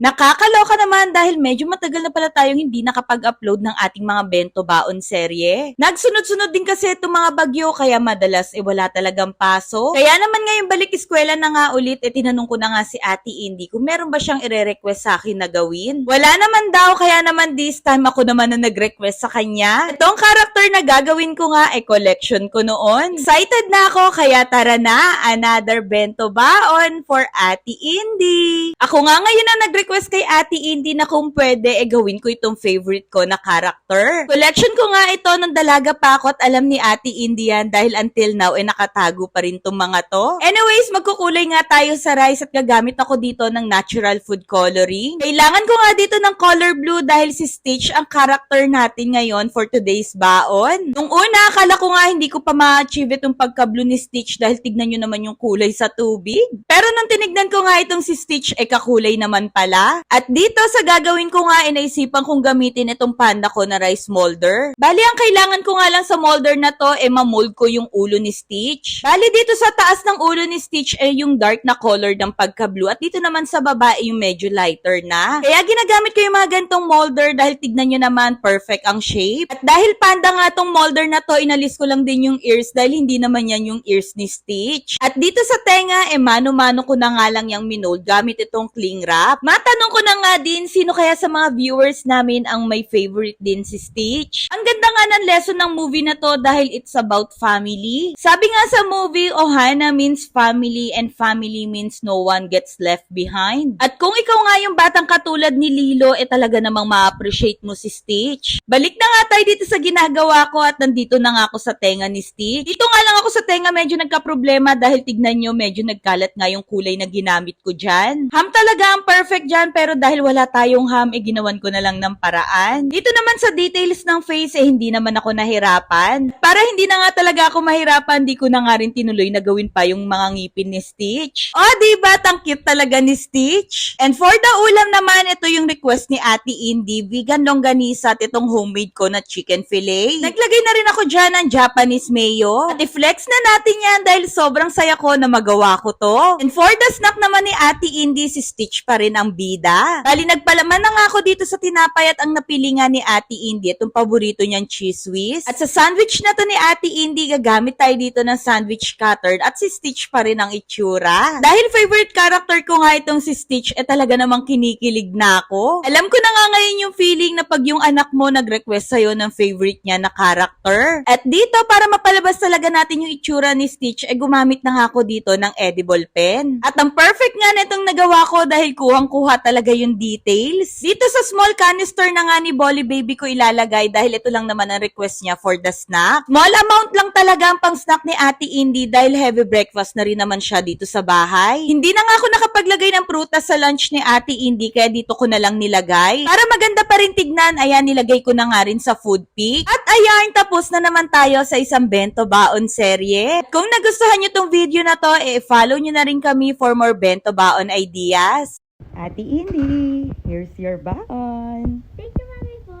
Nakakaloka dahil medyo matagal na pala tayong hindi nakapag-upload ng ating mga bento baon serye. Nagsunod-sunod din kasi itong mga bagyo kaya madalas eh wala talagang paso. Kaya naman ngayon balik eskwela na nga ulit eh tinanong ko na nga si Ate Indy kung meron ba siyang ire-request sa akin na gawin. Wala naman daw kaya naman this time ako naman na nag-request sa kanya. Itong character na gagawin ko nga eh collection ko noon. Excited na ako kaya tara na another bento baon for Ate Indy. Ako nga ngayon na nag-request kay Ate Indy na kung pwede eh gawin ko itong favorite ko na character. Collection ko nga ito nung dalaga pa ako at alam ni Ate Indy yan dahil until now eh nakatago pa rin tong mga to. Anyways, magkukulay nga tayo sa rice at gagamit ako dito ng natural food coloring. Kailangan ko nga dito ng color blue dahil si Stitch ang character natin ngayon for today's baon. Nung una, akala ko nga hindi ko pa ma-achieve itong pagka-blue ni Stitch dahil tignan nyo naman yung kulay sa tubig. Pero nung tinignan ko nga itong si Stitch, eh kakulay naman pala. At dito sa gagawin ko nga, inaisipan kong gamitin itong panda ko na rice molder. Bali, ang kailangan ko nga lang sa molder na to, eh mamold ko yung ulo ni Stitch. Bali, dito sa taas ng ulo ni Stitch, eh yung dark na color ng pagka-blue. At dito naman sa baba, eh, yung medyo lighter na. Kaya ginagamit ko yung mga gantong molder dahil tignan nyo naman, perfect ang shape. At dahil panda nga tong molder na to, inalis ko lang din yung ears dahil hindi naman yan yung ears ni Stitch. At dito sa tenga, eh mano-mano ko na nga lang yung minold gamit itong cling wrap. Matanong ko na nga din, sino kaya sa mga viewers namin ang may favorite din si Stitch? Ang ganda nga ng lesson ng movie na to dahil it's about family. Sabi nga sa movie, Ohana means family and family means no one gets left behind. At kung ikaw nga yung batang katulad ni Lilo, eh talaga namang ma-appreciate mo si Stitch. Balik na nga tayo dito sa ginagawa ko at nandito na nga ako sa tenga ni Stitch. Dito nga lang ako sa tenga medyo nagka-problema dahil tignan nyo medyo nagkalat nga yung kulay na ginamit ko dyan. Ham talaga ang perfect dyan pero dahil wala tayong ham, eh ginawan ko na lang ng paraan. Dito naman sa details ng face, eh hindi naman ako nahirapan. Para hindi na nga talaga ako mahirapan, di ko na nga rin tinuloy na gawin pa yung mga ngipin ni Stitch. Oh, di ba? Tang cute talaga ni Stitch. And for the ulam naman, ito yung request ni Ate Indy, vegan longganisa at itong homemade ko na chicken fillet. Naglagay na rin ako dyan ng Japanese mayo. At i-flex na natin yan dahil sobrang saya ko na magawa ko to. And for the snack naman ni Ate Indy, si Stitch pa rin ang bida. Bali, nagpalaman na nga ako dito sa tinapay at ang napili nga ni Ate Indy, itong paborito niyang cheese whiz. At sa sandwich na to ni Ate Indy, gagamit tayo dito ng sandwich cutter at si Stitch pa rin ang itsura. Dahil favorite character ko nga itong si Stitch, eh talaga namang kinikilig na ako. Alam ko na nga ngayon yung feeling na pag yung anak mo nag-request sa'yo ng favorite niya na character. At dito, para mapalabas talaga natin yung itsura ni Stitch, eh gumamit na nga ako dito ng edible pen. At ang perfect nga nitong nagawa ko dahil kuhang-kuha talaga yung details. Dito sa small canister na nga ni Bolly Baby ko ilalagay dahil ito lang naman ang request niya for the snack. Small amount lang talaga ang pang snack ni Ate Indy dahil heavy breakfast na rin naman siya dito sa bahay. Hindi na nga ako nakapaglagay ng prutas sa lunch ni Ate Indy kaya dito ko na lang nilagay. Para maganda pa rin tignan, ayan nilagay ko na nga rin sa food pic. At ayan, tapos na naman tayo sa isang bento baon serye. Kung nagustuhan nyo tong video na to, eh follow nyo na rin kami for more bento baon ideas. Ate Indy, here's your baon. Thank you, Mami po.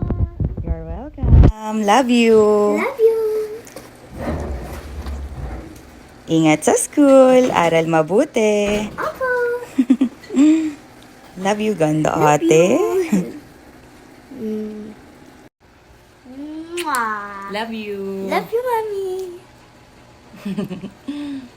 You're welcome. Love you. Love you. Ingat sa school. Aral mabuti. Opo. Love you, ganda ate. Mm. Mwah. Love you. Love you, Mami.